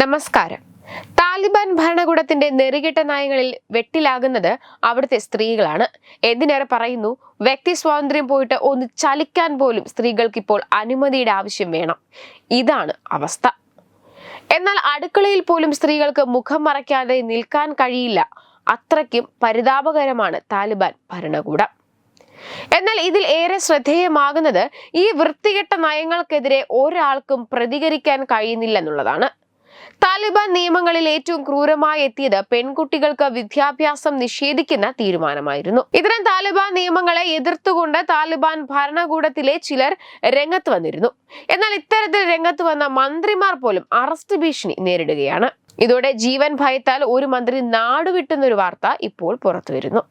നമസ്കാരം. താലിബാൻ ഭരണകൂടത്തിന്റെ നെറികെട്ട നയങ്ങളിൽ വെട്ടിലാകുന്നത് അവിടുത്തെ സ്ത്രീകളാണ്. എന്തിനേറെ പറയുന്നു? വ്യക്തി സ്വാതന്ത്ര്യം പോയിട്ട് ഒന്ന് ചലിക്കാൻ പോലും സ്ത്രീകൾക്ക് ഇപ്പോൾ അനുമതിയുടെ ആവശ്യം വേണം. ഇതാണ് അവസ്ഥ. എന്നാൽ അടുക്കളയിൽ പോലും സ്ത്രീകൾക്ക് മുഖം മറയ്ക്കാതെ നിൽക്കാൻ കഴിയില്ല. അത്രയ്ക്കും പരിതാപകരമാണ് താലിബാൻ ഭരണകൂടം. എന്നാൽ ഇതിൽ ഏറെ ശ്രദ്ധേയമാകുന്നത് ഈ വൃത്തികെട്ട നയങ്ങൾക്കെതിരെ ഒരാൾക്കും പ്രതികരിക്കാൻ കഴിയുന്നില്ലെന്നുള്ളതാണ് താലിബാൻ നിയമങ്ങളിൽ ഏറ്റവും ക്രൂരമായി എത്തിയത് പെൺകുട്ടികൾക്ക് വിദ്യാഭ്യാസം നിഷേധിക്കുന്ന തീരുമാനമായിരുന്നു. ഇത്തരം താലിബാൻ നിയമങ്ങളെ എതിർത്തുകൊണ്ട് താലിബാൻ ഭരണകൂടത്തിലെ ചിലർ രംഗത്ത് വന്നിരുന്നു. എന്നാൽ ഇത്തരത്തിൽ രംഗത്ത് വന്ന മന്ത്രിമാർ പോലും അറസ്റ്റ് ഭീഷണി നേരിടുകയാണ്. ഇതോടെ ജീവൻ ഭയത്താൽ ഒരു മന്ത്രി നാടുവിട്ടുന്നൊരു വാർത്ത ഇപ്പോൾ പുറത്തുവരുന്നു.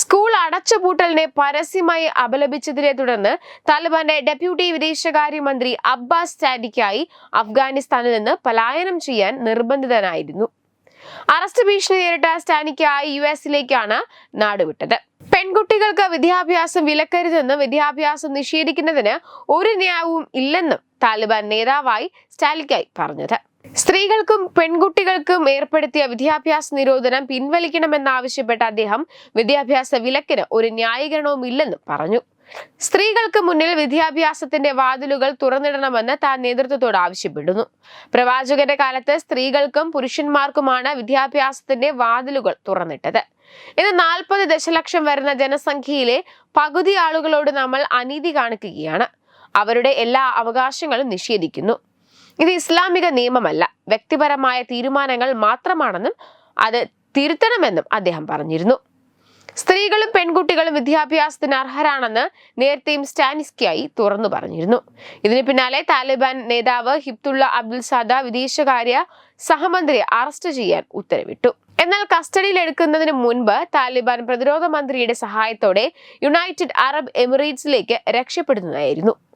സ്കൂൾ അടച്ചുപൂട്ടലിനെ പരസ്യമായി അപലപിച്ചതിനെ തുടർന്ന് താലിബാന്റെ ഡെപ്യൂട്ടി വിദേശകാര്യമന്ത്രി അബ്ബാസ് സ്റ്റാഡിക്കായി അഫ്ഗാനിസ്ഥാനിൽ നിന്ന് പലായനം ചെയ്യാൻ നിർബന്ധിതനായിരുന്നു. അറസ്റ്റ് ഭീഷണി നേരിട്ട സ്റ്റാനിക്കായി യു എസിലേക്കാണ് നാടുവിട്ടത് പെൺകുട്ടികൾക്ക് വിദ്യാഭ്യാസം വിലക്കരുതെന്നും വിദ്യാഭ്യാസം നിഷേധിക്കുന്നതിന് ഒരു ന്യായവും ഇല്ലെന്നും താലിബാൻ നേതാവായി സ്റ്റാലിക്കായി പറഞ്ഞത്. സ്ത്രീകൾക്കും പെൺകുട്ടികൾക്കും ഏർപ്പെടുത്തിയ വിദ്യാഭ്യാസ നിരോധനം പിൻവലിക്കണമെന്നാവശ്യപ്പെട്ട അദ്ദേഹം വിദ്യാഭ്യാസ വിലക്കിന് ഒരു ന്യായീകരണവും ഇല്ലെന്നും പറഞ്ഞു. സ്ത്രീകൾക്ക് മുന്നിൽ വിദ്യാഭ്യാസത്തിന്റെ വാതിലുകൾ തുറന്നിടണമെന്ന് താൻ നേതൃത്വത്തോട് ആവശ്യപ്പെടുന്നു. പ്രവാചകന്റെ കാലത്ത് സ്ത്രീകൾക്കും പുരുഷന്മാർക്കുമാണ് വിദ്യാഭ്യാസത്തിന്റെ വാതിലുകൾ തുറന്നിട്ടത്. ഇന്ന് നാൽപ്പത് ദശലക്ഷം വരുന്ന ജനസംഖ്യയിലെ പകുതി ആളുകളോട് നമ്മൾ അനീതി കാണിക്കുകയാണ്. അവരുടെ എല്ലാ അവകാശങ്ങളും നിഷേധിക്കുന്നു. ഇത് ഇസ്ലാമിക നിയമമല്ല. വ്യക്തിപരമായ തീരുമാനങ്ങൾ മാത്രമാണെന്നും അത് തിരുത്തണമെന്നും അദ്ദേഹം പറഞ്ഞിരുന്നു. സ്ത്രീകളും പെൺകുട്ടികളും വിദ്യാഭ്യാസത്തിന് അർഹരാണെന്ന് നേരത്തെയും സ്റ്റാനിസ്കിയായി തുറന്നു പറഞ്ഞിരുന്നു. ഇതിന് പിന്നാലെ താലിബാൻ നേതാവ് ഹിബ്തുള്ള അബ്ദുൽ സാദ വിദേശകാര്യ സഹമന്ത്രിയെ അറസ്റ്റ് ചെയ്യാൻ ഉത്തരവിട്ടു. എന്നാൽ കസ്റ്റഡിയിൽ എടുക്കുന്നതിന് മുൻപ് താലിബാൻ പ്രതിരോധ മന്ത്രിയുടെ സഹായത്തോടെ യുണൈറ്റഡ് അറബ് എമിറേറ്റ്സിലേക്ക് രക്ഷപ്പെടുന്നതായിരുന്നു.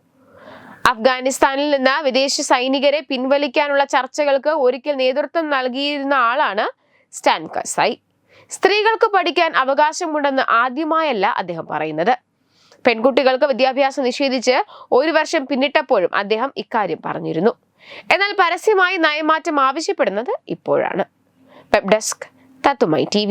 അഫ്ഗാനിസ്ഥാനിൽ നിന്ന് വിദേശ സൈനികരെ പിൻവലിക്കാനുള്ള ചർച്ചകൾക്ക് ഒരിക്കൽ നേതൃത്വം നൽകിയിരുന്ന ആളാണ് സ്റ്റാൻ കസായി സ്ത്രീകൾക്ക് പഠിക്കാൻ അവകാശമുണ്ടെന്ന് ആദ്യമായല്ല അദ്ദേഹം പറയുന്നത്. പെൺകുട്ടികൾക്ക് വിദ്യാഭ്യാസം നിഷേധിച്ച് ഒരു വർഷം പിന്നിട്ടപ്പോഴും അദ്ദേഹം ഇക്കാര്യം പറഞ്ഞിരുന്നു. എന്നാൽ പരസ്യമായി നയമാറ്റം ആവശ്യപ്പെടുന്നത് ഇപ്പോഴാണ്. വെബ് ഡെസ്ക് തത്തുമൈ ടി